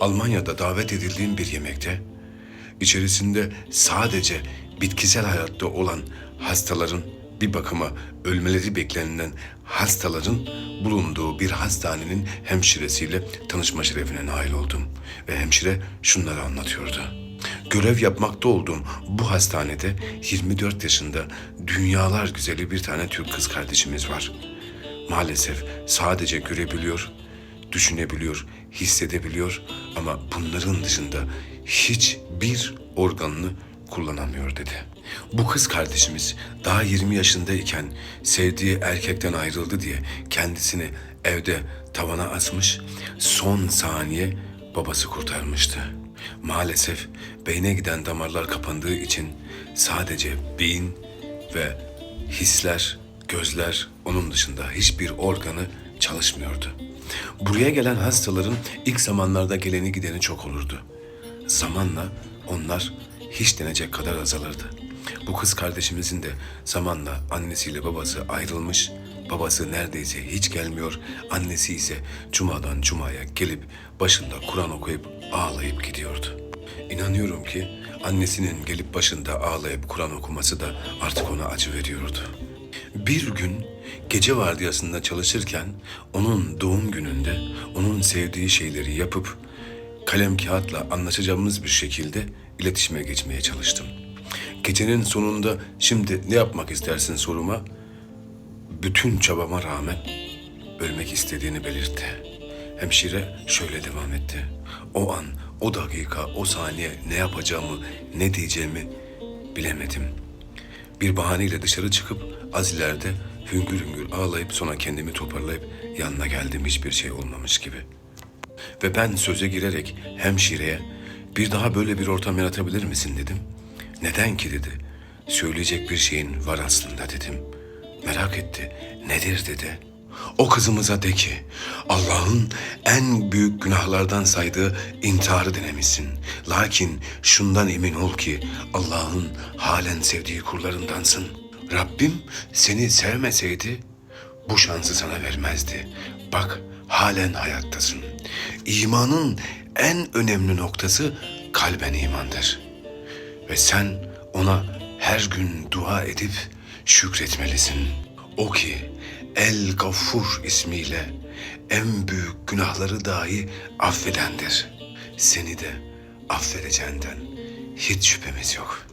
Almanya'da davet edildiğim bir yemekte içerisinde sadece bitkisel hayatta olan hastaların bir bakıma ölmeleri beklenilen hastaların bulunduğu bir hastanenin hemşiresiyle tanışma şerefine nail oldum. Ve hemşire şunları anlatıyordu. Görev yapmakta olduğum bu hastanede 24 yaşında dünyalar güzeli bir tane Türk kız kardeşimiz var. Maalesef sadece görebiliyor, düşünebiliyor, hissedebiliyor ama bunların dışında hiçbir organını kullanamıyor dedi. Bu kız kardeşimiz daha 20 yaşındayken sevdiği erkekten ayrıldı diye kendisini evde tavana asmış, son saniye babası kurtarmıştı. Maalesef beyne giden damarlar kapandığı için sadece beyin ve hisler, gözler onun dışında hiçbir organı çalışmıyordu. Buraya gelen hastaların ilk zamanlarda geleni gideni çok olurdu. Zamanla onlar hiç denecek kadar azalırdı. Bu kız kardeşimizin de zamanla annesiyle babası ayrılmış, babası neredeyse hiç gelmiyor, annesi ise cumadan cumaya gelip başında Kur'an okuyup ağlayıp gidiyordu. İnanıyorum ki annesinin gelip başında ağlayıp Kur'an okuması da artık ona acı veriyordu. Bir gün gece vardiyasında çalışırken onun doğum gününde onun sevdiği şeyleri yapıp kalem kağıtla anlaşacağımız bir şekilde iletişime geçmeye çalıştım. Gecenin sonunda şimdi ne yapmak istersin soruma bütün çabama rağmen ölmek istediğini belirtti. Hemşire şöyle devam etti. O an, o dakika, o saniye ne yapacağımı, ne diyeceğimi bilemedim. Bir bahaneyle dışarı çıkıp az ileride hüngür hüngür ağlayıp sonra kendimi toparlayıp yanına geldim hiçbir şey olmamış gibi. Ve ben söze girerek hemşireye bir daha böyle bir ortam yaratabilir misin dedim. Neden ki dedi. Söyleyecek bir şeyin var aslında dedim. Merak etti. Nedir dedi. O kızımıza de ki Allah'ın en büyük günahlardan saydığı intiharı denemişsin. Lakin şundan emin ol ki Allah'ın halen sevdiği kullarındansın. Rabbim seni sevmeseydi bu şansı sana vermezdi. Bak halen hayattasın. İmanın en önemli noktası kalben imandır. Ve sen ona her gün dua edip şükretmelisin. O ki El Gaffur ismiyle en büyük günahları dahi affedendir. Seni de affedeceğinden hiç şüphemiz yok.''